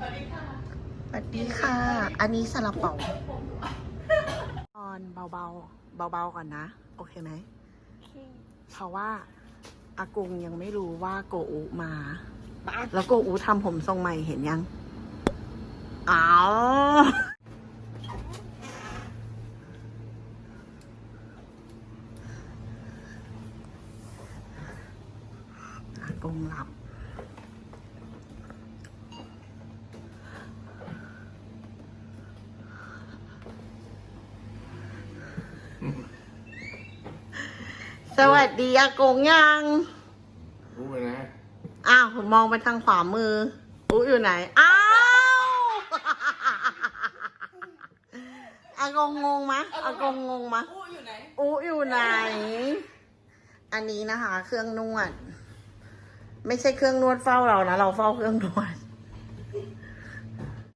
สวัสดีค่ะ อันนี้ซาลาเปาตอนเบาๆ เบาๆ ก่อนนะ โอเคไหมเพราะว่าอากงยังไม่รู้ว่าโกอุมา แล้วโกอุทำผมทรงใหม่เห็นยังอ้าวอากงหลับ สวัสดีอากงยังรู้ไหมนะอ้าวผมมองไปทางขวามืออู้อยู่ไหน อ้าวอากงงงมะอากงงงมะอู้อยู่ไหนอู้อยู่ไหน อันนี้นะคะ เครื่องนวด ไม่ใช่เครื่องนวดเฝ้าเรานะเราเฝ้าเครื่องนวด